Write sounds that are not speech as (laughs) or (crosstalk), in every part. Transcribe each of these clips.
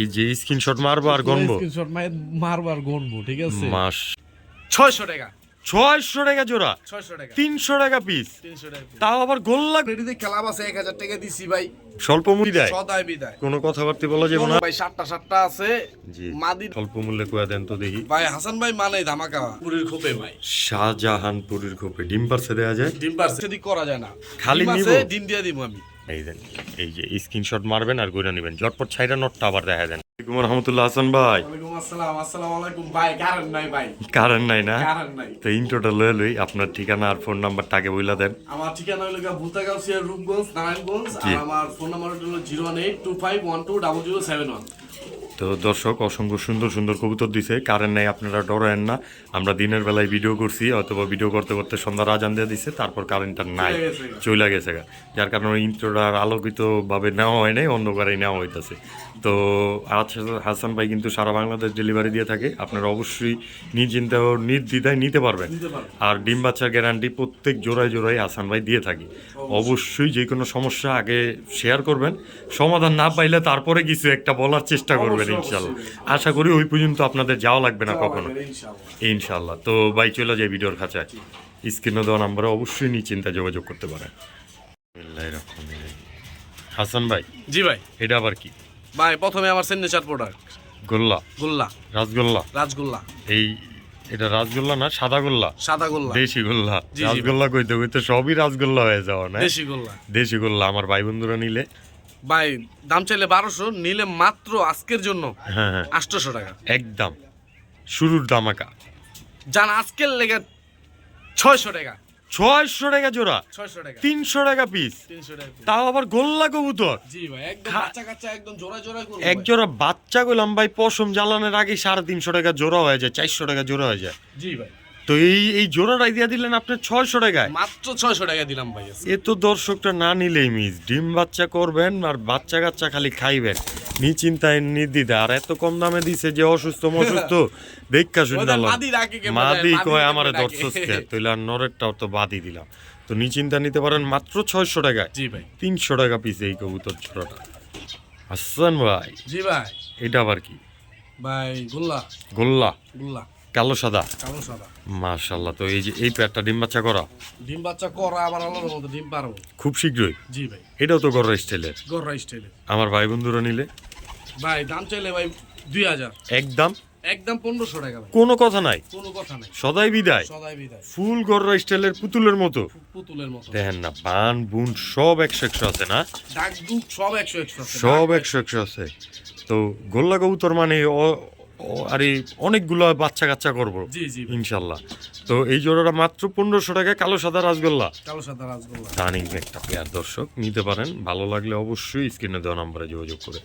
এই যে স্ক্রিনশট মারবো আর গনবো স্ক্রিনশট মারবো আর গনবো ঠিক আছে? মাস। ছয়শো টাকা। ছয়শো টাকা জোড়া? ছয়শো টাকা। তিনশো টাকা পিস তাও আবার গোল্লা রেডিতে খেলা আছে এক হাজার টাকা দিছি ভাই। স্বল্প মূল্য দেয়? সদায় বিদায়। কোনো কথাবার্তা বলা যাবে না। ভাই সাতটা সাতটা আছে। জি। মাদি স্বল্প মূল্যে কয়া দেন তো দেখি। ভাই হাসান ভাই মানে ধামাকা। পুরীর খোপে ভাই। শাহজাহানপুরের খোপে। ডিম পারছে দেওয়া যায়? ডিম পারছে। সেদিক করা যায় না। খালি নিবো? ডিম দিয়ে দিব আমি। এই দেন এই যে স্ক্রিনশট মারবেন আর গইরা নেবেন। জটপট ছাইরা নটটা আবার দেখা দেন। ওয়ালাইকুম রহমতুল্লাহ হাসান ভাই। ওয়ালাইকুম আসসালাম আসসালামু আলাইকুম। ভাই কারণ নাই ভাই। কারণ নাই না? কারণ নাই। তো ইন্ট্রোটা লয়ে লই আপনার ঠিকানা আর ফোন নাম্বারটা আগে বইলা দেন। আমার ঠিকানা হলো ভূতাগাউসিয়া রূপগঞ্জ নারায়ণগঞ্জ। আর আমার ফোন নাম্বার হলো zero one eight two five one two double zero seven one. তো দর্শক অসংখ্য সুন্দর সুন্দর কবুতর দিছে। কারেন্ট নাই আপনারা ডরেন না। আমরা দিনের বেলায় ভিডিও করছি অথবা ভিডিও করতে করতে সন্ধ্যার আজান দিয়ে দিছে তারপর কারেন্টটা নাই। চলে গেছে গা। যার কারণে ইন্ট্রোটা আর আলোকিত ভাবে নেওয়া হয় নাই অন্ধকারেই নেওয়া হইতেছে। তো হাসান ভাই কিন্তু সারা বাংলাদেশ ডেলিভারি দিয়ে থাকে। আপনারা অবশ্যই নিশ্চিন্তে ও নির্দ্বিধায় নিতে পারবেন। আর ডিম বাচ্চার গ্যারান্টি প্রত্যেক জোড়ায় জোড়ায় হাসান ভাই দিয়ে থাকে। অবশ্যই। যে কোনো সমস্যা আগে শেয়ার করবেন। সমাধান না পাইলে তারপরে কিছু একটা বলার চেষ্টা করবেন। অবশ্যই, ইনশাল্লাহ। আশা করি ওই পর্যন্ত আপনাদের যাওয়া লাগবে না কখনো। ইনশাল্লাহ। তো ভাই চলে যায় ভিডিওর খাঁচায়। স্ক্রিনে দেওয়া নাম্বারে অবশ্যই নিশ্চিন্তা যোগাযোগ করতে পারেন। রহিম। হাসান ভাই জি ভাই। এটা আবার কি? ভাই প্রথমে আমার সিগনেচার প্রোডাক্ট গোল্লা। গোল্লা। রাসগোল্লা। রাজগোল্লা এই এটা রাসগোল্লা না সাদা গোল্লা? সাদা গোল্লা। দেশি গোল্লা। রাসগোল্লা কইতে কইতে সবই রাসগোল্লা হয়ে যাওয়া না? দেশি গোল্লা। দেশি গোল্লা। আমার ভাই বন্ধুরা নিলে ভাই দাম চাইলে বারোশো নিলে মাত্র আজকের জন্য হ্যাঁ হ্যাঁ। আটশোশো টাকা। একদম। শুরুর দামাকা যান আজকের লেগে ছয়শো টাকা। ছয়শো টাকা জোড়া। ছয়শো টাকা। তিনশো টাকা পিস তাও আবার গোল্লা কবুতর। এক জোড়া বাচ্চা গোলাম ভাই পশম জ্বালানোর আগে সাড়ে তিনশো টাকা জোড়া হয়ে যায় চারশো টাকা জোড়া হয়ে যায়। জি ভাই। তো এই এই জোড়াটাই দিয়ে দিলেন আপনার ছয়শো টাকায়? মাত্র ছয়শো টাকা দিলাম ভাই এ তো দর্শকটা না নিলেই মিস ডিম বাচ্চা করবেন আর বাচ্চা কাচ্চা খালি খাইবেন। নিশ্চিন্তায় নির্দিদা আর এত কম দামে দিছে যে অসুস্থ অসুস্থ (laughs) দেখা শুনে ওদের মাদি কয় আমার। দর্শক তৈলে আর নরেরটাও তো বাদই দিলাম। তো নিশ্চিন্তা নিতে পারেন মাত্র ছয়শো টাকায়। জি ভাই। তিনশো টাকা পিস এই কবুতর জোড়াটা। হাসান ভাই জি ভাই। এটা আবার কি? ভাই গোল্লা। গোল্লা। গোল্লা। কালো সাদা? কালো সাদা। মাশাল্লাহ তো এই যে এই প্যাটটা ডিম বাচ্চা করা? ডিম বাচ্চা করা আবার আলাদা মতো ডিম পারব। খুব শীঘ্রই? জি ভাই। এটাও তো গড় স্টাইলের? গররা স্টাইলে আমার ভাই বন্ধুরা নিলে? ভাই দাম চাইলে ভাই দুই হাজার। একদম একদম পনেরোশো টাকা ভাই। কোনো কথা নাই? কোনো কথা নাই। সদাই বিদায়। সদাই বিদায়। ফুল গড় স্টাইলের পুতুলের মতো। পুতুলের মতো। দেখেন না বান বুন সব একশো একশো আছে না? ডাক সব একশো একশো আছে। সব একশো একশো আছে। তো গোল্লা কবুতর মানে আরে অনেকগুলো বাচ্চা কাচ্চা করব। ইনশাল্লাহ। তো এই জোড়াটা মাত্র পনেরোশো টাকা কালো সাদা রাসগোল্লা। কালো সাদা রানিং একটা পেয়ার দর্শক নিতে পারেন। ভালো লাগলে অবশ্যই স্ক্রিনে দেওয়া নাম্বারে যোগাযোগ করে।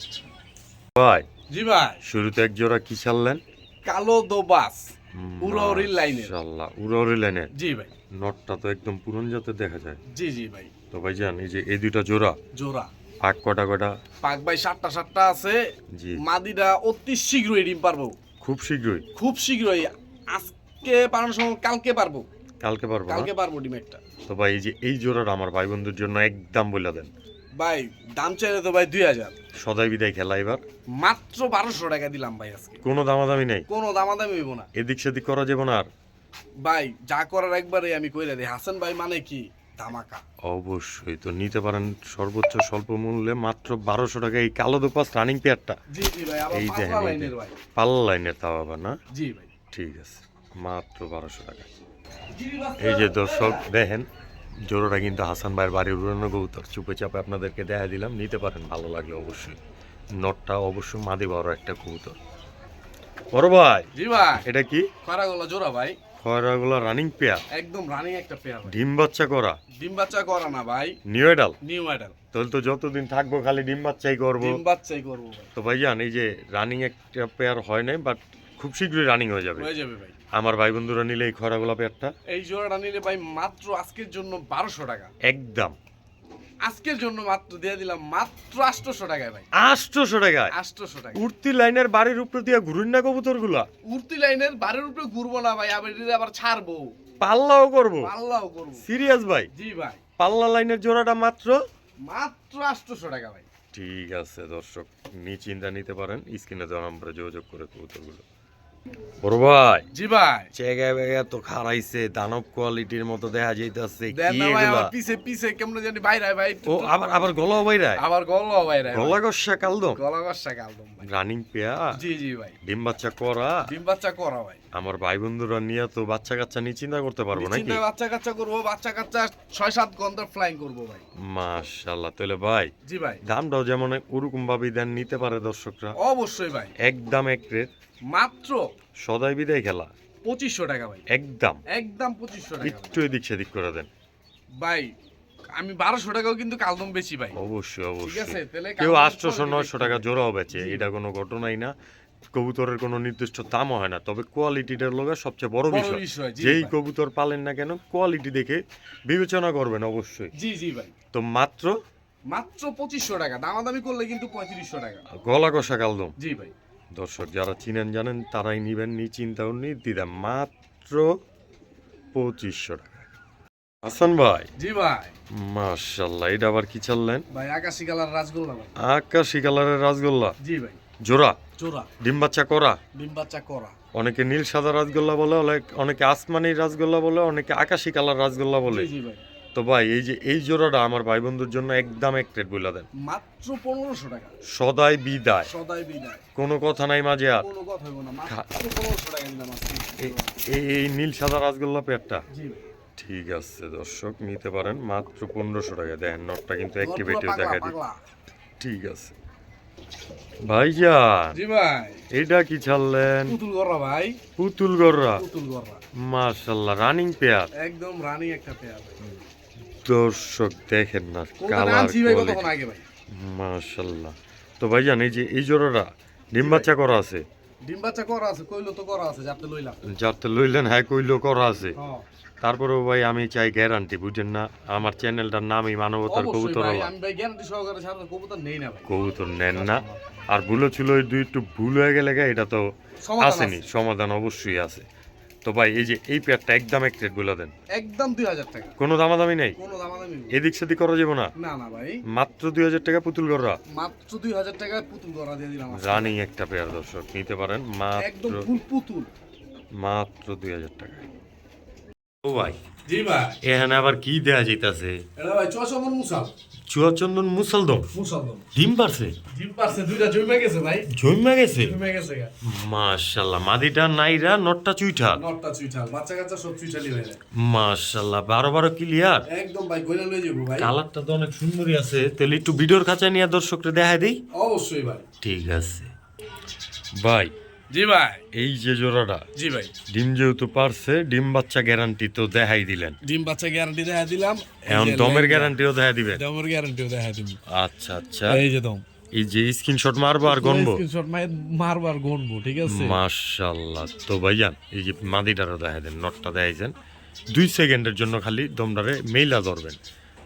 ভাই জি ভাই। শুরুতে এক জোড়া কি ছাড়লেন? কালো দোবাস উড়াউড়ি লাইনের। মাশাআল্লাহ উড়াউড়ি লাইনের। জি ভাই। নটটা তো একদম পুরন জাতের দেখা যায়। জি জি ভাই। তো ভাই জান এই যে এই দুইটা জোড়া জোড়া। পাক কটা কটা? পাক ভাই সাতটা সাতটা আছে। জি। মাদিটা অতি শীঘ্রই ডিম পারব। খুব শীঘ্রই? খুব শীঘ্রই। আজকে পারানোর সময় কালকে পারব। কালকে পারব কালকে পারব ডিম একটা। তো ভাই এই যে এই জোড়াটা আমার ভাই বন্ধুর জন্য একদম বলে দেন। ভাই দাম চাইলে তো ভাই দুই হাজার। সদাই বিদায় খেলা এবার। মাত্র বারোশো টাকা দিলাম ভাই আজকে। কোনো দামাদামি নেই? কোনো দামাদামি হইব না। এদিক সেদিক করা যাবে না আর? ভাই যা করার একবারে আমি কইরা দিই। হাসান ভাই মানে কি? ধামাকা। অবশ্যই তো নিতে পারেন সর্বোচ্চ স্বল্প মূল্যে মাত্র বারোশো টাকা এই কালো দোপাস রানিং পেয়ারটা এই দেখেন, পাল্লা লাইনের তাও আবার না? জি ভাই। ঠিক আছে মাত্র বারোশো টাকা। এই যে দর্শক দেখেন জোড়াটা কিন্তু হাসান ভাইয়ের বাড়ির উড়ানো কবুতর। চুপে চাপে আপনাদেরকে দেখা দিলাম নিতে পারেন ভালো লাগলে অবশ্যই। নটটা অবশ্যই মাদি বড় একটা কবুতর। বড় ভাই জি ভাই। এটা কি? খরাগুলো জোড়া ভাই। খয়রাগুলো রানিং পেয়ার একদম রানিং একটা পেয়ার ডিম বাচ্চা করা? ডিম বাচ্চা করা না ভাই। নিউ এডাল নিউ এডাল তাহলে তো যতদিন থাকব খালি ডিম বাচ্চাই করব। ডিম বাচ্চাই করব ভাই। তো ভাইজান এই যে রানিং একটা পেয়ার হয় নাই বাট খুব শীঘ্রই রানিং হয়ে যাবে। হয়ে যাবে ভাই। আমার ভাই বন্ধুরা নিলে এই খয়রাগুলো পেয়ারটা এই জোড়াটা নিলে ভাই মাত্র আজকের জন্য বারোশো টাকা। একদম। আজকের জন্য মাত্র দিয়ে দিলাম মাত্র আটশোশো টাকায় ভাই। আটশোশো টাকায়? আটশোশো টাকা উঠতি লাইনের বাড়ির উপরে দিয়া ঘুরুন না কবুতরগুলা উর্তি লাইনের বাড়ির উপরে ঘুরবো না ভাই আবার এটা আবার ছাড়বো। পাল্লাও করব? পাল্লাও করব। সিরিয়াস ভাই? জি ভাই। পাল্লা লাইনের জোড়াটা মাত্র? মাত্র আটশোশো টাকা ভাই। ঠিক আছে দর্শক নিশ্চিন্তা নিতে পারেন। স্ক্রিনে দেওয়া নম্বরে যোগাযোগ করে কবুতরগুলো। বড় ভাই। জি ভাই। তো খারাইছে দানব কোয়ালিটির মতো দেখা যাইতাছে কি এগুলা? আমার পিছে পিছে কেমন জানি বাইরে ভাই ও আবার আবার গলা আবার গলা বাইরে গলা গসা কালদম? গলা গসা কালদম ভাই। রানিং পেয়া জি জি ভাই। ডিম বাচ্চা করা? ডিম বাচ্চা করা ভাই। আমার ভাই বন্ধুরা নিয়ে তো বাচ্চা কাচ্চা নিয়ে চিন্তা করতে পারব নাকি? চিন্তা বাচ্চা কাচ্চা করব বাচ্চা কাচ্চা ছয় সাত ঘণ্টা ফ্লাইং করব ভাই। মাশাল্লাহ তাহলে ভাই জি ভাই। দামটাও যেমন ওরকম ভাবে দেন নিতে পারে দর্শকরা। অবশ্যই ভাই। একদম এক রেট মাত্র সদাই বিদায় খেলা। পঁচিশশো টাকা ভাই। একদম। একদম পঁচিশশো টাকা একটু এদিক সেদিক করে দেন। ভাই আমি বারোশো টাকাও কিন্তু কালদম বেশি ভাই। অবশ্যই ঠিক আছে অবশ্যই তাহলে কেউ আটশোশো নয়শো টাকা জোড়াও বেচে এটা কোনো ঘটনাই না। কবুতরের কোনো নির্দিষ্ট দামও হয় না তবে কোয়ালিটিটার লোকের সবচেয়ে বড় বিষয়। যেই কবুতর পালেন না কেন কোয়ালিটি দেখে বিবেচনা করবেন অবশ্যই। জি জি ভাই। তো মাত্র? মাত্র পঁচিশশো টাকা দামাদামি করলে কিন্তু পঁয়ত্রিশশো টাকা। গলা কষা কালদম। জি ভাই। দর্শক যারা চিনেন জানেন তারাই নিবেন নি চিন্তা ও দিদা মাত্র পঁচিশশো টাকা। হাসান ভাই। জি ভাই। মাশাল্লাহ এটা আবার কি চাললেন ভাই আকাশি কালার রাজগোল্লা ভাই। আকাশি কালারের রাসগোল্লা? জি ভাই। জোড়া? চোরা ডিম বাচ্চা করা? ডিম বাচ্চা করা। অনেকে নীল সাদা রাসগোল্লা বলে অনেক- আসমানি রাসগোল্লা বলে অনেকে আকাশি কালার রাসগোল্লা বলে। জি ভাই। তো ভাই এই যে এই জোড়াটা আমার ভাই বন্ধুর জন্য একদম এক রেট বলে দেন। মাত্র পনেরোশো টাকা। সদাই বিদায়। সদাই বিদায়। কোনো কথা নাই মাঝে আর। কোনো কথা হইব না মাত্র পনেরোশো টাকা দিলাম এই এই নীল সাদা রাসগোল্লা পেটটা জি ঠিক আছে দর্শক নিতে পারেন। মাত্র পনেরোশো টাকা। দেন নটটা কিন্তু অ্যাক্টিভেটিভ দেখা দিই ঠিক আছে। ভাইজান জি ভাই। এইটা কি ছাড়লেন? পুতুল গররা ভাই। পুতুল গররা। পুতুল গররা। মাশাল্লাহ রানিং পেয়ার। একদম রানি একটা পেয়ার দর্শক দেখেন না কালার ভাই ভাই? মাশাল্লাহ। তো ভাইজান এই যে এই জোড়াটা ডিম বাচ্চা করা আছে? ডিম বাচ্চা করা আছে কইলো তো করা আছে যাতে লইলাম। যাতে লইলেন হ্যাঁ কইলো করা আছে। তারপরেও ভাই আমি চাই গ্যারান্টি বুঝেন না আমার চ্যানেলটার নামই মানবতার কবুতর ভাই ভাই কবুতর ভাই। নেন না। আর ভুলো ছিল দুই একটু ভুল হয়ে গেলে এটা তো আসেনি সমাধান অবশ্যই আছে। তো ভাই এই যে এই পেয়ারটা একদম এক রেট বলে দেন। একদম দুই হাজার টাকা। কোনো দামাদামি নেই? কোনো দামাদামি নেই। এদিক সেদিক করা যাবে না? না না ভাই। মাত্র দুই হাজার টাকা পুতুল গড়া মাত্র দুই হাজার টাকা পুতুল গড়া দিয়ে দিলাম জানি রানিং একটা পেয়ার দর্শক নিতে পারেন মাত্র একদম ফুল পুতুল। মাত্র দুই হাজার টাকা ও ভাই। জি ভাই। এখানে আবার কি দেয়া যাইতাছে? এটা ভাই চশমন মুসাল। চুয়াচন্দন মুসলদম ডিম পারছে? জিম পারছে দুইটা জমে গেছে ভাই। জন্মা গেছে? জমে গেছে গা। মাশাল্লাহ মাদিটা নাইরা নটটা চুইঠা নটটা চুইঠাল বাচ্চা কাচ্চা সব চুইঠালি হয়ে যায় মাশাল্লাহ বারো বারো ক্লিয়ার। একদম ভাই গইলা লয়ে যাব ভাই। কালারটা তো অনেক সুন্দরই আছে। তাহলে একটু ভিডিওর কাছে নিয়ে দর্শকরা দেখা দেই। অবশ্যই ভাই। ঠিক আছে। ভাই জি ভাই। এই যে জোড়াটা জি ভাই। ডিম যেহেতু পারছে ডিম বাচ্চা গ্যারান্টি তো দেখাই দিলেন। ডিম বাচ্চা গ্যারান্টি দেখা দিলাম। এখন দমের গ্যারান্টিও দেখা দিবেন। দমের গ্যারান্টিও দেখা দিলাম আচ্ছা আচ্ছা। এই যে দম। এই যে স্ক্রিনশট মারবো আর গনবো স্ক্রিনশট মায়ের মারবার গনবো ঠিক আছে? মাশাল্লাহ তো ভাইজান এই যে মাদিটারও দেখা দেন নটটা দেখাইছেন। দুই সেকেন্ডের জন্য খালি দমটারে মেইলা ধরবেন।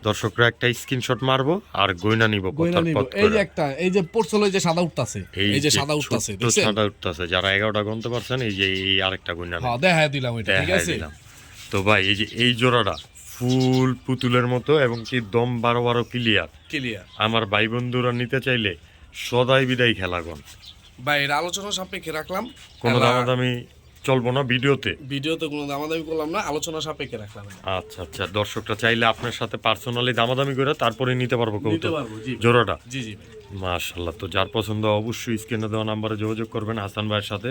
দর্শকরা একটা স্ক্রিনশট মারবো আর গয়না নিব নিব। এই যে একটা এই যে এই যে সাদা উঠতাছে এই যে সাদা উঠতাছে দেখছেন? সাদা উঠতাছে যারা এগারোটা গনতে পারছেন এই যে এই আরেকটা গয়না হ্যাঁ দিলাম এটা ঠিক আছে? তো ভাই এই যে এই জোড়াটা ফুল পুতুলের মতো এবং কি দম বারো বারো ক্লিয়ার ক্লিয়ার আমার ভাই বন্ধুরা নিতে চাইলে সদাই বিদায় খেলাগন। ভাই এর আলোচনা সাপেক্ষে রাখলাম। কোনো দামাদামি চলবো না ভিডিওতে? ভিডিওতে কোনো দামাদামি করলাম না আলোচনা সাপেক্ষে রাখলাম। আচ্ছা আচ্ছা দর্শকরা চাইলে আপনার সাথে পার্সোনালি দামাদামি করে তারপরে নিতে পারব নিতে কবুতর পারব জি। জোড়াটা? জি জি ভাই। মাশাল্লাহ তো যার পছন্দ অবশ্যই স্ক্রিনে দেওয়া নাম্বারে যোগাযোগ করবেন হাসান ভাইয়ের সাথে।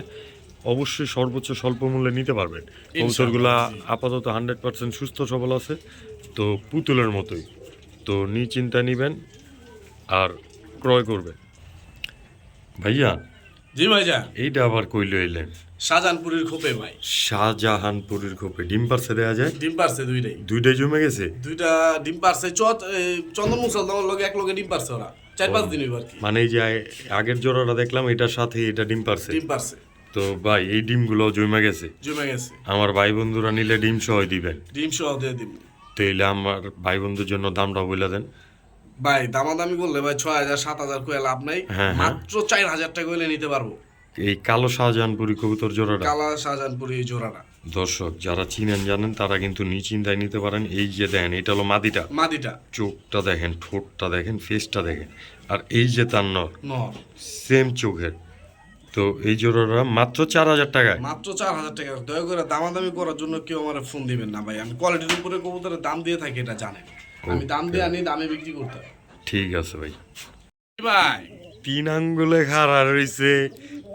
অবশ্যই সর্বোচ্চ স্বল্প মূল্যে নিতে পারবেন। কবুতরগুলা আপাতত হান্ড্রেড পার্সেন্ট সুস্থ সবল আছে তো পুতুলের মতোই। তো নিশ্চিন্তা নিবেন আর ক্রয় করবেন। ভাইয়া জি ভাই যা এইটা আবার কইল এলেন শাহজাহানপুরের খোপে ভাই। শাহজাহানপুরের খোপে। ডিম পারছে দেওয়া যায়? ডিম পারছে দুইটাই। দুইটাই জমে গেছে? দুইটা ডিম পারছে। চত চন্দন মুসল লগে এক লগে ডিম পারছে ওরা। চার পাঁচ দিন আর কি। মানে এই যে আগের জোড়াটা দেখলাম এটার সাথে এটা ডিম পারছে। ডিম পারছে। তো ভাই এই ডিমগুলো জমে গেছে। জমে গেছে। আমার ভাই বন্ধুরা নিলে ডিম সহ দিবেন। ডিম সহ দিয়ে দিবেন তো এলে আমার ভাই বন্ধুর জন্য দামটা বলে দেন। ভাই দামাদামি করলে ভাই ছয় হাজার সাত হাজার করে লাভ নাই। হ্যাঁ, হ্যাঁ। মাত্র চার হাজার টাকা হইলে নিতে পারব। এই কালো শাহজাহানপুরি কবুতর জোড়াটা? কালা শাহজাহানপুরি এই জোড়াটা। দর্শক যারা চিনেন জানেন তারা কিন্তু নিচিন্তায় নিতে পারেন। এই যে দেখেন এটা হলো মাদিটা। মাদিটা। চোখটা দেখেন ঠোঁটটা দেখেন ফেসটা দেখেন। আর এই যে তার নর নর সেম চোখের। তো এই জোড়াটা মাত্র চার হাজার টাকায়। মাত্র চার হাজার টাকা। দয়া করে দামাদামি করার জন্য কেউ আমার ফোন দিবেন না ভাই। আমি কোয়ালিটির উপরে কবুতরের দাম দিয়ে থাকি এটা জানেন। আমি দাম দিয়ে আনি দামে বিক্রি করতে হয়। ঠিক আছে ভাই। ভাই? তিন আঙ্গুলে খাড়া রয়েছে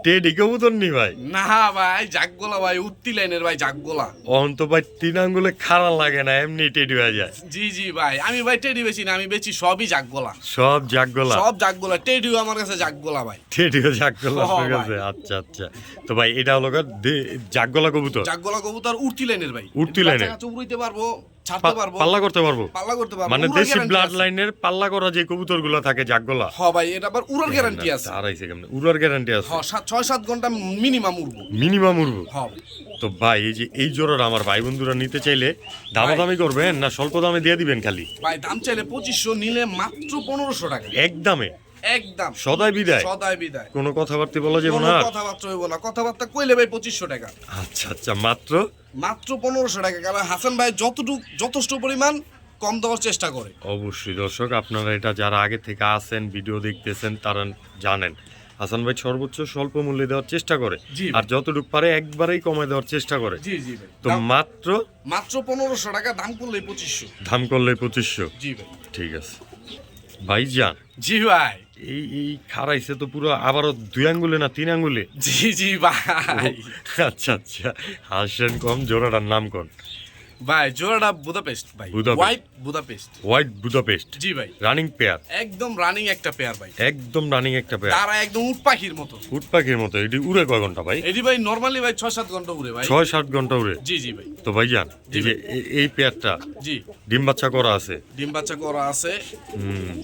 টেডি কবুতর নি ভাই? না ভাই জাগগোলা ভাই উত্তি লাইনের ভাই জাগগোলা। অন্ত ভাই তিন আঙ্গুলে খাড়া লাগে না এমনি টেডি হয়ে যায়। জি জি ভাই আমি ভাই টেডি বেশি না আমি বেচি সবই জাগগোলা। সব জাগগোলা? সব জাগগোলা টেডিও আমার কাছে জাগগোলা ভাই। টেডিও জাগগোলা ঠিক আছে আচ্ছা আচ্ছা। তো ভাই এটা হলো জাগগোলা কবুতর? জাগগোলা কবুতর উঠতি লাইনের ভাই। উঠতি লাইনের? উড়াইতে পারব। ছাড়তে পারব। পাল্লা করতে পারব? পাল্লা করতে পারব। মানে দেশি ব্লাড লাইনের পাল্লা করা যে কবুতরগুলো থাকে জাগগোলা। হ ভাই এটা আবার উড়ার গ্যারান্টি আছে। কেমন? উড়ার গ্যারান্টি আছে। হ সাত ছয় সাত ঘণ্টা মিনিমাম উড়বো। মিনিমাম উড়বো? হ ভাই। তো ভাই এই যে এই জোড়াটা আমার ভাই বন্ধুরা নিতে চাইলে দামাদামি করবেন না স্বল্প দামে দিয়ে দিবেন খালি? ভাই দাম চাইলে পঁচিশশো নিলে মাত্র পনেরোশো টাকা। এক দামে একদম। সদাই বিদায়। সদায় বিদায়। কোনো কথাবার্তা বলা যাবে না কথাবার্তা হইব না। কথাবার্তা কইলে ভাই পঁচিশশো টাকা। আচ্ছা আচ্ছা মাত্র? মাত্র পনেরোশো টাকা। কারণ হাসান ভাই যতটুকু যথেষ্ট পরিমাণ কম দেওয়ার চেষ্টা করে। অবশ্যই দর্শক আপনারা এটা যারা আগে থেকে আসেন ভিডিও দেখতেছেন তারা জানেন। হাসান ভাই সর্বোচ্চ স্বল্প মূল্যে দেওয়ার চেষ্টা করে। আর যতটুকু পারে একবারেই কমে দেওয়ার চেষ্টা করে। জি জি ভাই। তো মাত্র? মাত্র পনেরোশো টাকা দাম করলে পঁচিশশো। দাম করলে পঁচিশশো। জি ভাই। ঠিক আছে। ভাইজান। জি ভাই। এই এই খারাইছে তো পুরো আবারও দুই আঙ্গুলে না তিন আঙ্গুলে? জি জি ভাই। আচ্ছা আচ্ছা। হাসেন কম জোড়াটার নাম কোন ভাই জোড়াটা বুদাপেস্ট ভাই। White Budapest. White Budapest. জি ভাই। রানিং পেয়ার একদম রানিং একটা পেয়ার ভাই। একদম রানিং একটা পেয়ার তারা একদম উট পাখির মতো। উট পাখির মতো। এটি উড়ে কয় ঘণ্টা ভাই? এটি ভাই নর্মালি ভাই ছয় সাত ঘণ্টা উড়ে ভাই। ছয় সাত ঘণ্টা উড়ে? জি জি ভাই। তো ভাইজান এই যে এই পেয়ারটা জি। ডিম বাচ্চা করা আছে? ডিম বাচ্চা করা আছে। হুম।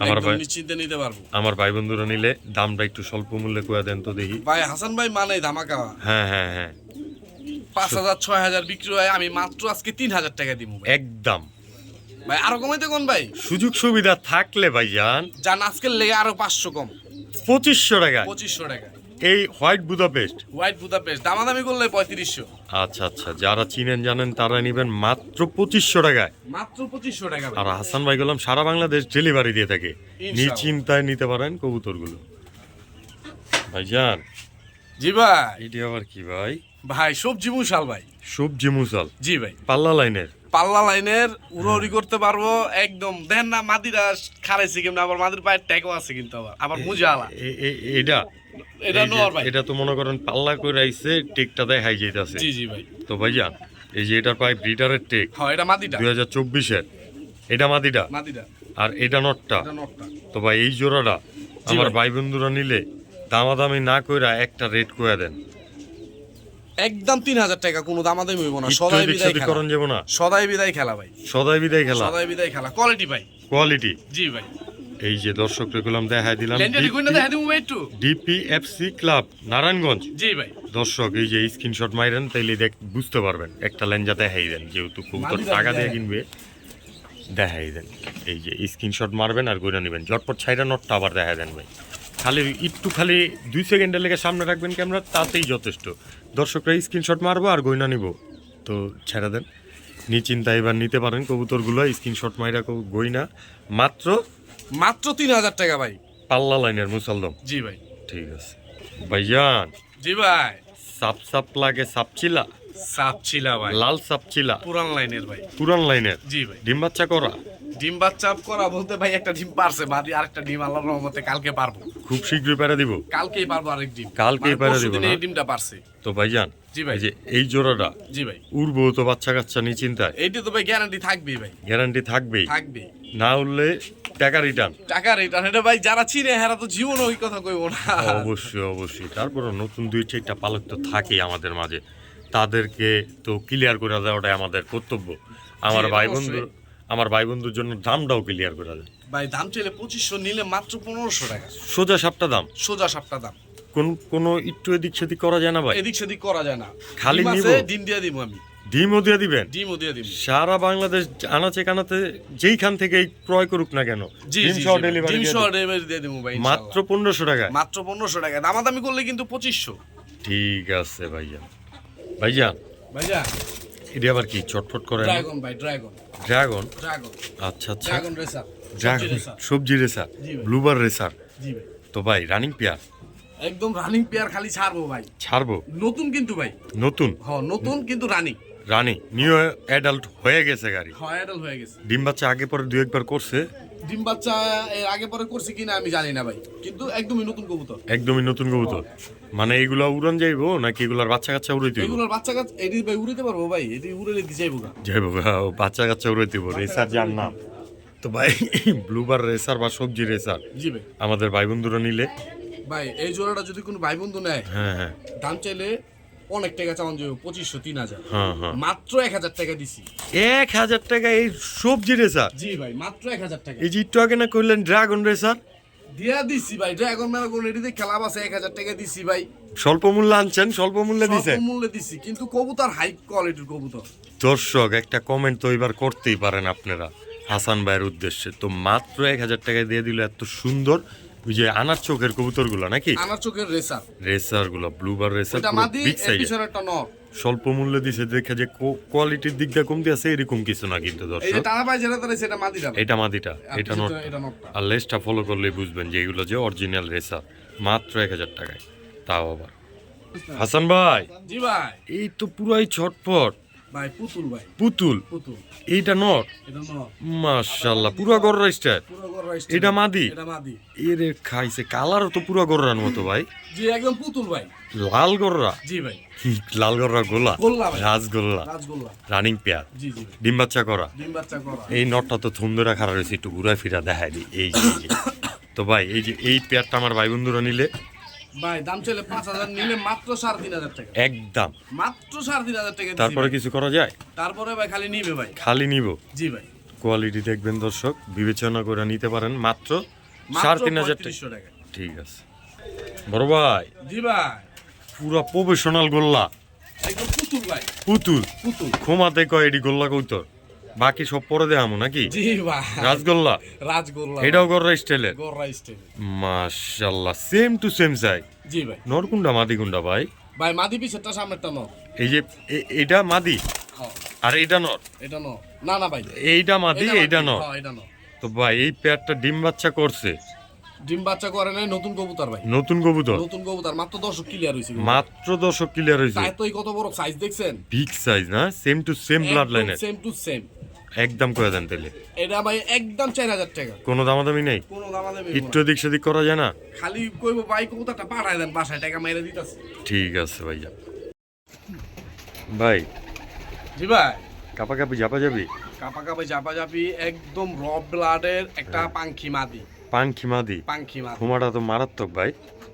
আমার ভাই নিশ্চিন্তে নিতে পারব। আমার ভাই বন্ধুরা নিলে দামটা একটু স্বল্প মূল্যে করে দেন তো দেখি। ভাই হাসান ভাই মানে ধামাকা। হ্যাঁ হ্যাঁ হ্যাঁ। পাঁচ হাজার ছয় হাজার বিক্রি হয় আমি মাত্র আজকে তিন হাজার টাকা দিব একদম। ভাই আরও কমাইতে কোন ভাই? সুযোগ সুবিধা থাকলে ভাইজান যান আজকের লেগে আরও পাঁচশো কম। পঁচিশশো টাকা। পঁচিশশো টাকা। এই হোয়াইট বুদাপেস্ট হোয়াইট বুদাপেস্ট দামাদামি করলে পঁয়ত্রিশশো। আচ্ছা আচ্ছা যারা চিনেন জানেন তারা নেবেন মাত্র পঁচিশশো টাকায়। মাত্র পঁচিশশো টাকা আর হাসান ভাই গেলাম সারা বাংলাদেশ ডেলিভারি দিয়ে থাকে। নিশ্চিন্তায় নিতে পারেন কবুতরগুলো। ভাইজান। জি ভাই। এটি আবার কি ভাই? ভাই সবজি মুশাল ভাই। সবজি মুসাল? জি ভাই। পাল্লা লাইনের? পাল্লা লাইনের উড়ি করতে পারব একদম। দেন না মাদিরা খারাইছে কেমন আবার মাদির পায়ের ট্যাগও আছে কিন্তু আবার। আবার মুজালা। এটা এটা নর ভাই। এটা তো মনে করেন পাল্লা করে আইছে টেকটা দেয় দেখাই যাইতাছে। জি জি ভাই। তো ভাইজান এই যে এটা পায় ব্রিডারের টেক হ্যাঁ এটা মাদিটা। দুই হাজার চব্বিশের। এটা মাদিটা? মাদিটা। আর এটা নটটা? এটা নটটা। তো ভাই এই জোড়াটা আমার ভাই। ভাই বন্ধুরা নিলে দামাদামি না কইরা একটা রেট করে দেন। একদম তিন হাজার টাকা কোনো দামাদামি হইব না। সদাই বিদায় খেলা। যাব না। সদাই বিদায় খেলা ভাই। সদাই বিদায় খেলা। সদাই বিদায় খেলা। কোয়ালিটি ভাই। কোয়ালিটি জি ভাই। এই যে দর্শক রেগুলাম দেখাই দিলাম। ডিপিএফসি ক্লাব নারায়ণগঞ্জ। জি ভাই। দর্শক এই যে স্ক্রিনশট মাইরেন তাইলে দেখ বুঝতে পারবেন। একটা লেঞ্জা দেখাই দেন যেহেতু কবুতর টাকা দিয়ে কিনবে। দেখাই দেন। এই যে স্ক্রিনশট মারবেন আর গইরা নেবেন। ঝটপট ছাইরা নটটা আবার দেখা দেন ভাই। খালি একটু খালি দুই সেকেন্ডের লেগে সামনে রাখবেন ক্যামেরা তাতেই যথেষ্ট। দর্শকরা স্ক্রিনশট মারবো আর গইনা নিব। তো ছেড়ে দেন। নিশ্চিন্তা এবার নিতে পারেন কবুতরগুলো স্ক্রিনশট মাইরা গইনা মাত্র মাত্র তিন হাজার টাকা ভাই। পাল্লা লাইনের মুসালদম। জি ভাই। ঠিক আছে। ভাইজান। জি ভাই। সাপ সাপ লাগে সাপচিলা সাপ ছিলা ভাই। লাল সাপচিলা পুরান লাইনের ভাই। পুরান লাইনের। জি ভাই। ডিম বাচ্চা করা। ডিম বাচ্চা করা বলতে ভাই একটা ডিম পারছে বাদি আরেকটা ডিম আল্লাহর রহমতে কালকে পারব। খুব শীঘ্রই পেরে দিব। কালকেই পারব আরেক ডিম। কালকেই মানে পরশু দিবো না? এই ডিমটা পারছে। তো ভাইজান জি ভাই। এই যে এই জোড়াটা জি ভাই। উড়বো তো বাচ্চা কাচ্চা নিচিন্তায় এইটা তো ভাই গ্যারান্টি থাকবেই ভাই। গ্যারান্টি থাকবেই? থাকবে না উঠলে টাকা রিটার্ন টাকা রিটার্ন এটা ভাই যারা চিনে হেরা তো জীবন ওই কথা কইবো না। অবশ্যই অবশ্যই। তারপরে নতুন দুই চারটা পালক তো থাকেই আমাদের মাঝে। তাদেরকে তো ক্লিয়ার করে দেওয়াটাই আমাদের কর্তব্য। আমার ভাই বন্ধু আমার ভাই বন্ধুর জন্য দামটাও ক্লিয়ার করে দেয় ভাই দাম চাইলে পঁচিশশো নিলে মাত্র পনেরোশো টাকা। সোজা সাপটা দাম। সোজা সাপটা দাম। কোন কোন একটু এদিক সেদিক করা যায় না ভাই? এদিক সেদিক করা যায় না। খালি ডিম ডিম দিয়ে দিব আমি। ডিমও দিয়ে দিবেন? ডিমও দিয়ে দিব। সারা বাংলাদেশ আনাচে কানাতে যেইখান থেকে ক্রয় করুক না কেন ডিম সহ ডেলিভারি ডিম সহ ডেলিভারি দিয়ে দিব ভাই মাত্র পনেরোশো টাকায় মাত্র পনেরোশো টাকা। দামাদামি করলে কিন্তু পঁচিশশো। ঠিক আছে ভাইজান। ভাইজান। ভাইয়া এটা আবার কি? চটফট করে ড্রাগন ভাই ড্রাগন। ড্রাগন? ড্রাগন। আচ্ছা আচ্ছা। ড্রাগন রেসার ড্রাগন সবজি রেসার ব্লুবার রেসার জি ভাই। তো ভাই রানিং পেয়ার? একদম রানিং পেয়ার খালি ছাড়বো ভাই। ছাড়বো? নতুন কিন্তু ভাই। নতুন? হ নতুন কিন্তু রানিং। রানিং নিউ অ্যাডাল্ট হয়ে গেছে গাড়ি। হয়াডাল হয়ে গেছে। ডিম বাচ্চা আগে পরে দু একবার করছে? ডিম বাচ্চা এর আগে পরে করছে কিনা আমি জানি না ভাই কিন্তু একদমই নতুন কবুতর। একদমই নতুন কবুতর। মানে এগুলা উড়ান যাইবো নাকি এগুলার বাচ্চা কাচ্চা উড়াইতে এগুলোর বাচ্চা কাচ্চা এটি ভাই উড়িতে পারব ভাই এটি উড়ে গা। যাইবো গা, বাচ্চা কাচ্চা উড়াইতে হইব। রেসার যার নাম। তো ভাই ব্লুবার রেসার বা সবজি রেসার জি ভাই। আমাদের ভাই বন্ধুরা নিলে। ভাই এই জোড়াটা যদি কোনো ভাই বন্ধু নেয় হ্যাঁ হ্যাঁ। দাম চাইলে অনেক টাকা চাওয়ান যাবে পঁচিশশো তিন হাজার। হ্যাঁ হ্যাঁ। মাত্র এক হাজার টাকা দিছি। এক হাজার টাকা এই সবজি রেসার জি ভাই মাত্র এক হাজার টাকা। এই যে একটু আগে না করলেন ড্রাগন রেসার দিয়া দিছি ভাই ড্রাগন মেলা ম্যারাগন এটিতে খেলা আছে এক হাজার টাকা দিছি ভাই। স্বল্প মূল্যে আনছেন স্বল্প মূল্যে দিছে স্বল্প মূল্যে দিছি কিন্তু কবুতর হাই কোয়ালিটির কবুতর। দর্শক একটা কমেন্ট তো এবার করতেই পারেন আপনারা হাসান ভাইয়ের উদ্দেশ্যে। তো মাত্র এক হাজার টাকা দিয়ে দিল এত সুন্দর ওই যে আনার চোখের কবুতরগুলো নাকি? আনার চোখের রেসার। রেসারগুলো ব্লুবার রেসার বিগ একটা নর। স্বল্প মূল্যে দিছে দেখে যে কোয়ালিটির দিক দিয়ে কমতে আছে এরকম কিছু না কিন্তু দর্শক। এটা মাদিটা এটা নট আর লেসটা ফলো করলে বুঝবেন যে এগুলো যে অরিজিনাল রেসার মাত্র এক হাজার টাকায়। তাও আবার। হাসান ভাই! জি ভাই। এই তো পুরাই ছটফট। ভাই পুতুল ভাই। পুতুল? পুতুল। এইটা নট এটা নর। মাশাল্লাহ পুরা গররা স্টাইল। পুরো গররা এটা মাদি? এটা মাদি। এরে খাইছে কালারও তো পুরা গররার মতো ভাই। জি একদম পুতুল ভাই। লাল গররা? জি ভাই। লাল গররা গোলা রাজগোল্লা রানিং পেয়ার। জি জি ডিম বাচ্চা করা। ডিম বাচ্চা করা। এই নটটা তো থুন্দরা খারাপ রয়েছে একটু ঘুরা ফিরা দেখাই দিই। এই যে। তো ভাই এই যে এই পেয়ারটা আমার ভাই বন্ধুরা নিলে। ভাই দাম চলে পাঁচ হাজার নিলে মাত্র সাড়ে তিন হাজার টাকা। একদম। মাত্র সাড়ে তিন হাজার টাকা তারপরে কিছু করা যায়? তারপরে ভাই খালি নিবে ভাই। খালি নিব? জি ভাই। কোয়ালিটি দেখবেন দর্শক বিবেচনা করে নিতে পারেন মাত্র সাড়ে তিন হাজার টাকা। ঠিক আছে। বড় ভাই জি ভাই। পুরা প্রফেশনাল গোল্লা। একদম পুতুল ভাই। পুতুল? পুতুল। ক্ষমাতে কয় এডি গোল্লা কৌতর বাকি সব পরে দেখামো নাকি? জি ভাই। রাজগোল্লা? রাজগোল্লা। এটাও গররা স্টাইলে? গররা স্টাইলে। মাশাআল্লাহ সেম টু সেম সাই জি ভাই। নরকুন্ডা মাদিগুন্ডা ভাই? ভাই মাদি পিছেরটা সামনেরটা নর। এই যে এটা এইটা মাদি? হ্যাঁ। আর এটা নর? এটা নর। না না ভাই। এইটা মাদি এইটা নর? হ্যাঁ, এটা ন তো ভাই এই পেয়ারটা ডিম বাচ্চা করছে। ডিম বাচ্চা করে নাই নতুন কবুতর ভাই। নতুন কবুতর? নতুন কবুতর মাত্র দশক ক্লিয়ার হয়েছে মাত্র দশক ক্লিয়ার হয়েছে তাই তো কত বড় সাইজ দেখছেন? বিগ সাইজ না? সেম টু সেম ব্লাড লাইনের সেম টু সেম একদম করে দেন তাহলে এটা ভাই একদম চার হাজার টাকা। কোনো দামাদামি নেই? কোনো দামাদামি একটু এদিক সেদিক করা যায় না? খালি কইব ভাই কবুতরটা পাঠায় দেন বাসায় টাকা মেরে দিতেছে। ঠিক আছে ভাইয়া। ভাই। জি ভাই। কাপা কাপি যাপা যাবি কাপা কাপা চাপা চাপি একদম র ব্লাডের একটা পাঙ্খি মাদি। পাঙ্খি মাদি পাঙ্খি মাদি খুমাটা তো মারাত্মক ভাই।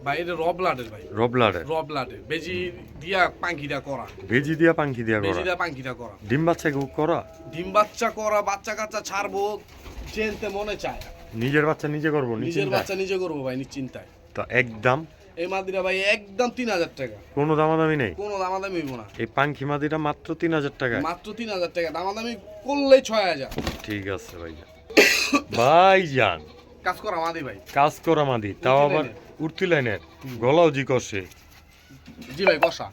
ভাই এটা র ব্লাডের ভাই। রবলাডের র ব্লাডের বেজি দিয়া পাঙ্খিটা করা। ভেজি দিয়া পাঙ্খি দিয়া বেজি করা দিয়া পাঙ্খিটা করা। ডিম বাচ্চা করা? ডিম বাচ্চা করা বাচ্চা কাচ্চা ছাড়বো চেনতে মনে চায়। নিজের বাচ্চা নিজে করব নিজের বাচ্চা নিজে করব ভাই নিশ্চিন্তায়। তো একদম এই মাদিরা ভাই একদম তিন হাজার টাকা। কোনো দামাদামি নেই? কোনো দামাদামি হইব না। এই পাঙ্খি মাদিটা মাত্র তিন হাজার টাকা। মাত্র তিন হাজার টাকা। দামাদামি করলেই ছয় হাজার। ঠিক আছে ভাইয়া ভাই যান কাজ করা মাদি ভাই। কাজ করা মাদি তাও আবার উঠতি লাইনের গলাও জি করছে জি ভাই কষা।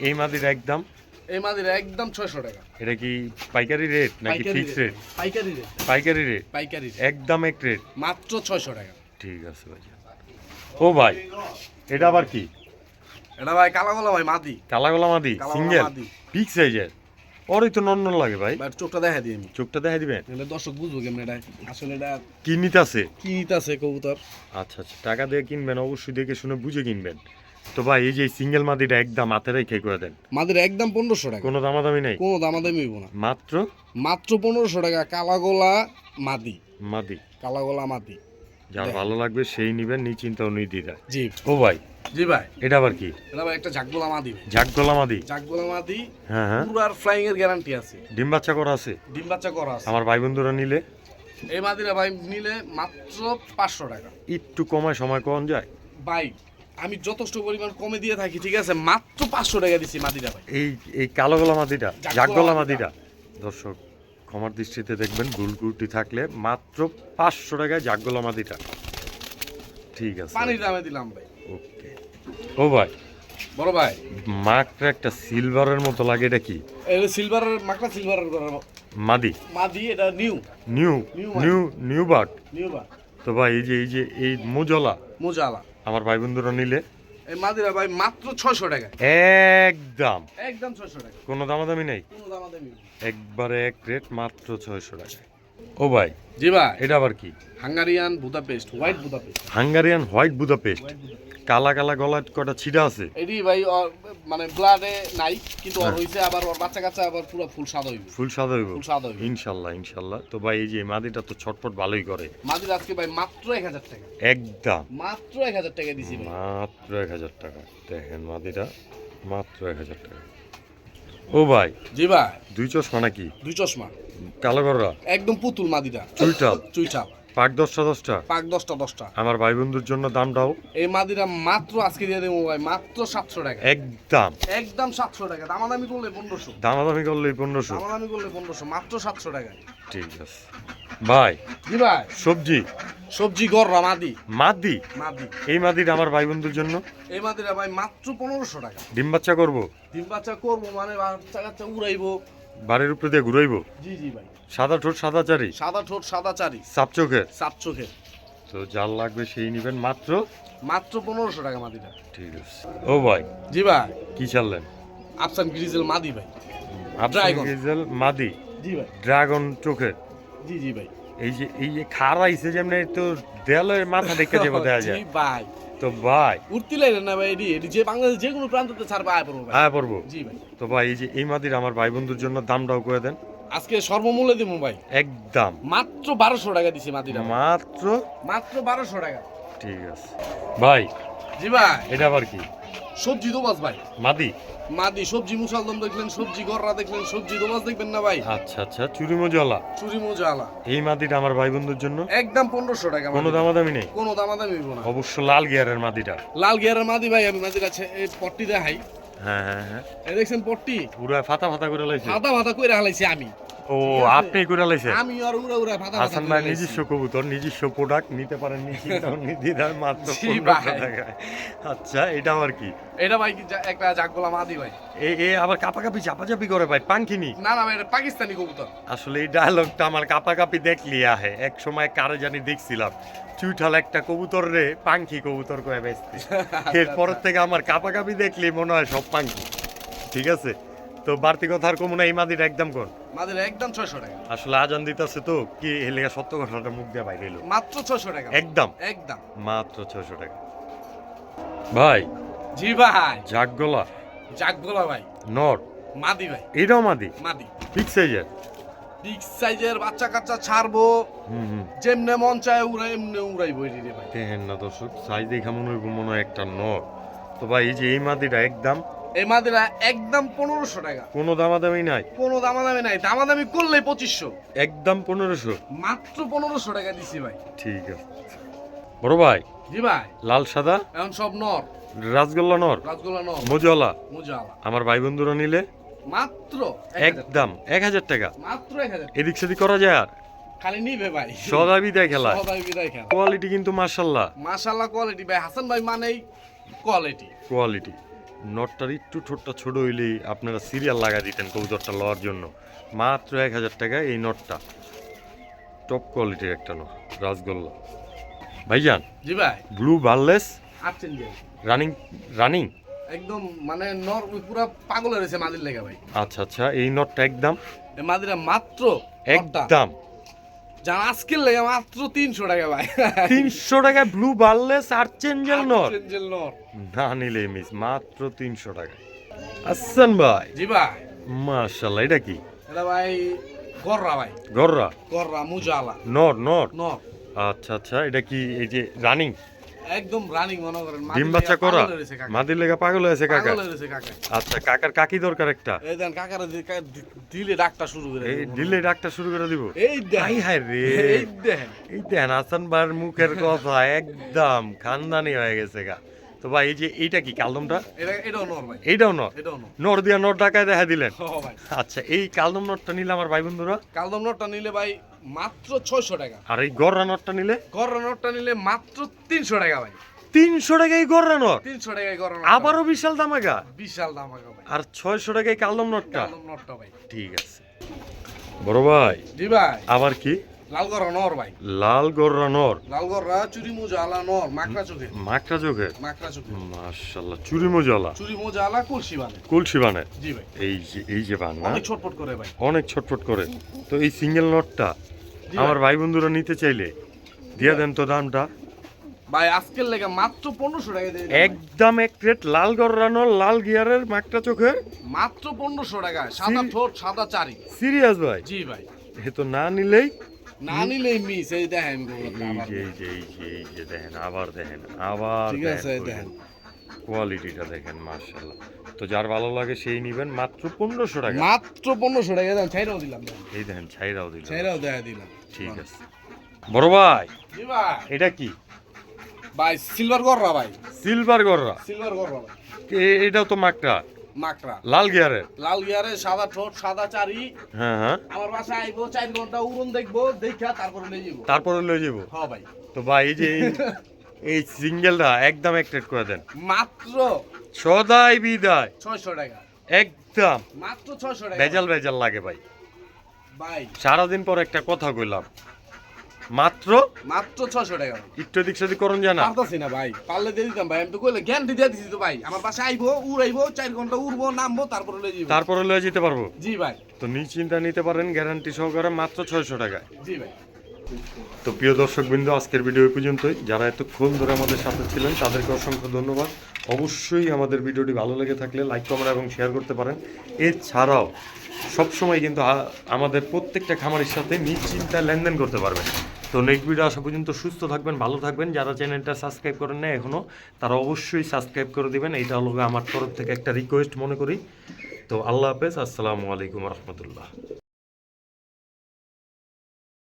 এই- মাদির একদম এই মাদির একদম ছয়শো টাকা। এটা কি পাইকারি রেট নাকি ফিক্স রেট। পাইকারি রেট। পাইকারি রেট? পাইকারি রেট। একদম এক রেট। মাত্র ছয়শো টাকা। ঠিক আছে ভাইয়া ও ভাই এটা আবার কি? এটা ভাই কালা গোলা ভাই মাদি। কালা গলা মাদি। সিঙ্গেল বিগ সাইজের ওরই তো নন লাগে ভাই। চোখটা দেখা দিই আমি। চোখটা দেখা দিবেন? তাহলে দর্শক বুঝব কেমন এটা আসলে এটা কি নিতে আছে কি নিতেছে কবুতর? আচ্ছা আচ্ছা টাকা দিয়ে কিনবেন অবশ্যই দেখে শুনে বুঝে কিনবেন। তো ভাই এই যে সিঙ্গেল মাদিটা একদম হাতে রেখে করে দেন। মাদির একদম পনেরোশো টাকা। কোনো দামাদামি নেই? কোনো দামাদামি হইব না। মাত্র? মাত্র পনেরোশো টাকা কালা গোলা মাদি। মাদি। কালা গোলা মাদি। যার ভালো লাগবে সেই নিবেন নিশ্চিন্ত নির্দ্বিধায় জি। ও ভাই জি ভাই। এটা আবার কি? এটা ভাই একটা জাগগোলা মাদি ঝাকগলা মাদি? জাগগোলা মাদি হ্যাঁ হ্যাঁ। পুরার ফ্লাইং এর গ্যারান্টি আছে। ডিম বাচ্চা করা আছে? ডিম বাচ্চা করা আছে। আমার ভাই বন্ধুরা নিলে? এই মাদিরা ভাই নিলে মাত্র পাঁচশো টাকা। একটু কমায় সময় কম যায়? ভাই আমি যথেষ্ট পরিমাণ কমে দিয়ে থাকি ঠিক আছে? মাত্র পাঁচশো টাকা দিছি মাদিরা ভাই। এই এই কালো গলা মাদিটা জাগগলা জাগগলা মাদিটা। দর্শক ক্ষমার দৃষ্টিতে দেখবেন গুলগুটি থাকলে মাত্র পাঁচশো টাকায় জাগগলা মাদিটা। ঠিক আছে। পানির দামে দিলাম ভাই। ওকে ও ভাই বড় ভাই। মাকটা একটা সিলভারের মতো লাগে এটা কি? এটা সিলভারের মাকড়া সিলভারের মাদি? মাদি এটা new new new new bird new বা তো ভাই এই যে এই যে এই মোজলা মোজালা। আমার ভাই বন্ধুরা নিলে। এই মাদিরা ভাই মাত্র ছয়শো টাকা। একদম। একদম ছয়শো টাকা। কোনো দামাদামি নেই? কোনো দামাদামি একবারে এক রেট মাত্র ছয়শো টাকা ও ভাই জি ভাই। এটা আবার কি? Hungarian Budapest white Budapest. Hungarian white Budapest. কালা কালা গলা কটা ছিটা আছে? এটি ভাই মানে ব্লাডে নাই কিন্তু ওর হইছে আবার ওর বাচ্চা কাচ্চা আবার পুরো ফুল সাদা হইবে। ফুল সাদা হইব? ফুল সাদা হইবে। ইনশাল্লাহ ইনশাল্লাহ। তো ভাই এই যে মাদিটা তো ছটফট ভালোই করে। মাদির আজকে ভাই মাত্র এক হাজার টাকা। একদম। মাত্র এক হাজার টাকা দিছি ভাই। মাত্র এক হাজার টাকা। দেখেন মাদিটা মাত্র এক হাজার টাকা। ও ভাই জি ভাই। দুই চশমা নাকি? দুই চশমা। কালো গররা একদম পুতুল মাদিটা। চুইটাল চুইটা। পাক দশটা দশটা? পাক দশটা দশটা। আমার ভাই বন্ধুর জন্য দামটাও? এই মাদিরা মাত্র আজকে দিয়ে দেবো ভাই মাত্র সাতশো টাকা। একদম। একদম সাতশো টাকা। দামাদামি করলে পনেরোশো। দামাদামি করলেই পনেরোশো। দামাদামি করলে পনেরোশো মাত্র সাতশো টাকা। ঠিক আছে। ভাই জি ভাই। সবজি? সবজি গররা মাদি। মাদি? মাদি। এই মাদিটা আমার ভাই বন্ধুর জন্য? এই মাদিরা ভাই মাত্র পনেরোশো টাকা। ডিম বাচ্চা করব? ডিম বাচ্চা করব মানে বাচ্চা কাচ্চা উড়াইবো। বাড়ির উপরে দিয়ে ঘুরাইবো? জি জি ভাই। সাদা ঠোঁট সাদা চারি সাদা ঠোঁট সাদা চারি সাপ চোখের? সাত চোখের। তো যার লাগবে সেই নিবেন মাত্র? মাত্র পনেরোশো টাকা মাদিটা। ঠিক আছে। ও ভাই জি ভাই। কি চাললেন? আফসান গ্রিজেল মাদি ভাই। আপনার গ্রিজেল মাদি? জি ভাই। ড্রাগন চোখের? জি জি ভাই। এই যে এই যে খারাইছে যেমন তো দেয়ালের মাথা দেখে (laughs) যাব দেখা যায়। জি ভাই। তো ভাই। উঠতে লাগলেন না ভাই এটি এটি যে বাংলাদেশ যে কোনো প্রান্ততে ছাড়বা আয় পড়ব ভাই। আয় পড়ব? জি ভাই। তো ভাই এই যে এই মাদির আমার ভাই বন্ধুর জন্য দামটাও করে দেন। আজকে সর্বমূল্যে দেবো ভাই। একদম। মাত্র বারোশো টাকা দিছি মাদিরা মাত্র? মাত্র বারোশো টাকা। ঠিক আছে। ভাই জি ভাই। এটা আবার কি? সবজি দোবাস ভাই। মাদি? মাদি সবজি মুসালদম দেখলেন সবজি গররা দেখলেন সবজি দোবাস দেখবেন না ভাই? আচ্ছা আচ্ছা চুরি মজলা। চুরি মোজা আলা এই মাদিটা আমার ভাই বন্ধুর জন্য? একদম পনেরোশো টাকা কোনো মাদি। দামাদামি নেই? কোনো দামাদামি না। অবশ্য লাল গিয়ারের মাদিটা। লাল গিয়ারের মাদি ভাই আমি মাদির আছে এই পট্টি দেখাই। হ্যাঁ হ্যাঁ হ্যাঁ। এই দেখছেন পট্টি? পুরা ফাতা ফাতা করে লাইছে। ফাতা ফাতা কইরা হালাইছি আমি। ও আপনি করে লাইছে? আমি আর উড়া উড়া ফাতা হাসান ভাই নিজস্ব কবুতর নিজস্ব প্রোডাক্ট নিতে পারেন নির্দ্বিধায় মাত্র পনেরোশো টাকায়। আচ্ছা এটা আবার কি? এটা ভাই একটা জাগগোলা মাদি ভাই। এ এ আবার কাপাকাপি চাপাচাপি করে ভাই পাঙ্কিনি না না ভাই এটা পাকিস্তানি কবুতর। আসলে এই ডায়লগটা আমার কাপাকাপি দেখলি আহে। এক সময় কারে জানি দেখছিলাম চুইঠাল একটা কবুতর রে পাঙ্কি কবুতর কয়ে বেচতে। (laughs) এরপর থেকে আমার কাপাকাপি দেখলি মনে হয় সব পাঙ্কি ঠিক আছে? তো বাড়তি কথা আর কমু না এই মাদির একদম কোন মাদির একদম ছয়শো টাকা। আসলে আজান দিতেছে তো কি এলাকা সত্য কথাটা মুখ দিয়ে বাইরে এলো? মাত্র ছয়শো টাকা। একদম? একদম। মাত্র ছশো টাকা। ভাই। জি ভাই। জাগগোলা। জাগগোলা ভাই। নট মাদি ভাই। এটাও মাদি? মাদি। বিগ সাইজের বিগ সাইজের বাচ্চা কাচ্চা ছাড়বো। যেমনে মন চায় উড়াই এমনি উড়াইবো এটি রে ভাই। দেখেন না দর্শক সাইজ দেখা মনে হইব মনে হয় একটা নট তো ভাই এই যে এই মাদিটা একদম এই মাদিরা একদম পনেরোশো টাকা। কোনো দামাদামি নাই। কোনো দামাদামি নাই দামাদামি করলে পঁচিশশো। একদম পনেরোশো। মাত্র পনেরোশো টাকা দিছি ভাই। ঠিক আছে। বড় ভাই জি ভাই। লাল সাদা? এখন সব নর। রাসগোল্লা নর? রাজগোলা নর। মজলা মুজালা আমার ভাই বন্ধুরা নিলে? মাত্র। একদম এক হাজার টাকা। মাত্র এক হাজার এদিক সেদিক করা যায় আর? খালি নিবে ভাই। সদা বিদায় খেলা। সবাই বিদায় খেলা। কোয়ালিটি কিন্তু মার্শাল্লাহ মাশাল্লাহ কোয়ালিটি ভাই। হাসান ভাই মানেই কোয়ালিটি কোয়ালিটি নটটার একটু ঠোঁটটা ছোট হইলেই আপনারা সিরিয়াল লাগা দিতেন কবুতরটা লওয়ার জন্য। মাত্র এক হাজার টাকা এই নটটা। টপ কোয়ালিটির একটা নট রাসগোল্লা। ভাইজান জি ভাই। ব্লু বার্লেস রানিং রানিং একদম মানে নর পুরো পাগল হয়েছে মাদির লেগে ভাই। আচ্ছা আচ্ছা এই নটটা একদম? মাদিরা মাত্র। একদম। যান আজকের লেগে মাত্র তিনশো টাকা ভাই। তিনশো টাকা blue barless archangel not angel নর না নিলে মিস মাত্র তিনশো টাকা। আসছেন ভাই। জি ভাই। মাশাল্লাহ এটা কি? এটা ভাই গররা ভাই। গররা? গররা মুজালা। নট নট নর আচ্ছা আচ্ছা এটা কি এই যে রানিং একদম রানিং মনে করেন। ডিম বাচ্চা করা? মাদির লেগা পাগল হয়েছে কাকা? পাগল হয়েছে কাকা। আচ্ছা কাকার কাকি দরকার একটা? এই দেন কাকার দিলে ডাকটা শুরু করে এই দিলে ডাকটা শুরু করে দিব? এই হাই হাই রে। এই দেন। এই দেন হাসান বার মুখের কথা একদম খানদানি হয়ে গেছে গা। তো ভাই এই যে এইটা কি কালদমটা? এটা এটাও নর ভাই। এটাও নর। নর দিয়া নট ডাকায় দেখা দিলেন? আচ্ছা এই কালদম নটটা নিলে আমার ভাই বন্ধুরা? কালদম নটটা নিলে ভাই মাত্র ছয়শো টাকা। আর এই গররা নটটা নিলে? গররা নটটা নিলে মাত্র তিনশো টাকা ভাই। তিনশো টাকায় গড়ানোর তিনশো টাকায় করানো আবারও বিশাল দামাগা বিশাল দাম আগে ভাই। আর ছয়শো টাকায় কালদম নটটা কালম নটটা ভাই। ঠিক আছে। বড় ভাই জি ভাই। আবার কি? লাল গড়া নর ভাই। লাল গড়ানোর লাল গড়া চুরি মোজা আলা নর মাকড়া চোখে। মাকড়া চোখের মাকড়া চোখে। মাশাল্লাহ চুরি মজালা চুরি মোজা আলা কলসি বানে। কুলসি বানে? জি ভাই। এই যে এই যে বান অনেক ছটপট করে ভাই। অনেক ছটফট করে। তো এই সিঙ্গেল নটটা আমার ভাই। বন্ধুরা নিতে চাইলে দিয়ে দেন তো দামটা। ভাই আজকের লেগে মাত্র পনেরোশো টাকা দিয়ে একদম এক প্লেট লাল গড়ানোর লাল গিয়ারের মাকড়া চোখের। মাত্র পনেরোশো টাকা সাদা ঠোঁট সাদা চারি। সিরিয়াস ভাই? জি ভাই। এ তো না নিলেই না নিলেই মিস এই দেখেন এই আবার। যে এই যে এই যে দেখেন আবার দেখেন আবার ঠিক আছে, দেখেন। কোয়ালিটিটা দেখেন মার্শাল্লাহ তো যার ভালো লাগে সেই নিবেন মাত্র পনেরোশো টাকা। মাত্র পনেরোশো টাকা দেন ছাইরাও দিলাম। এই দেখেন ছাইরাও দিল ছাইরাও দেখা দিলাম। ঠিক আছে। বড় ভাই এটা কি? ভাই সিলভার গররা ভাই। সিলভার গররা সিলভার গররা ভাই। এটাও তো মাকড়া। মাকড়া। লাল গিয়ারের লাল গিয়ারে সাদা ঠোঁট সাদা চারি। হ্যাঁ হ্যাঁ। আমার বাসায় আইবো চার ঘণ্টা উড়ন দেখব দেখা তারপরে যাব তারপরে লয়ে যাব হ্যাঁ ভাই। তো ভাই এই যে এই- (laughs) সিঙ্গেলটা একদম এক রেট করে দেন। মাত্র সদাই বিদায়। ছয়শো টাকা। একদম। মাত্র ছয়শো টাকা। ভেজাল ভেজাল লাগে ভাই। ভাই। সারাদিন পর একটা কথা কইলাম। মাত্র? মাত্র ছয়শো টাকা। ভাই একটু এদিক সেদিক করুন জানা। পারতাছি না ভাই পারলে দিয়ে দিতাম ভাই। আমি তো কইলে গ্যারান্টি দিয়ে দিছি তো ভাই। আমার বাসায় আইবো উড়াইবো চার ঘণ্টা উড়বো নামবো তারপরে লয়ে যাব তারপরে লয়ে যেতে পারব? জি ভাই। তো নিশ্চিন্তা নিতে পারেন গ্যারান্টি সহকারে মাত্র ছয়শো টাকায়। জি ভাই। তো প্রিয় দর্শকবৃন্দ আজকের ভিডিও এই পর্যন্তই। যারা এতক্ষণ ধরে আমাদের সাথে ছিলেন তাদেরকে অসংখ্য ধন্যবাদ। অবশ্যই আমাদের ভিডিওটি ভালো লেগে থাকলে লাইক কমেন্ট এবং শেয়ার করতে পারেন। এছাড়াও সবসময় কিন্তু আমাদের প্রত্যেকটা খামারের সাথে নিশ্চিন্তায় লেনদেন করতে পারবেন। তো নেক্সট ভিডিও আসা পর্যন্ত সুস্থ থাকবেন, ভালো থাকবেন। যারা চ্যানেলটা সাবস্ক্রাইব করেন না এখনও তারা অবশ্যই সাবস্ক্রাইব করে দিবেন। এটা হলো আমার তরফ থেকে একটা রিকোয়েস্ট মনে করি। তো আল্লাহ হাফেজ, আসসালামু আলাইকুম রহমতুল্লাহ।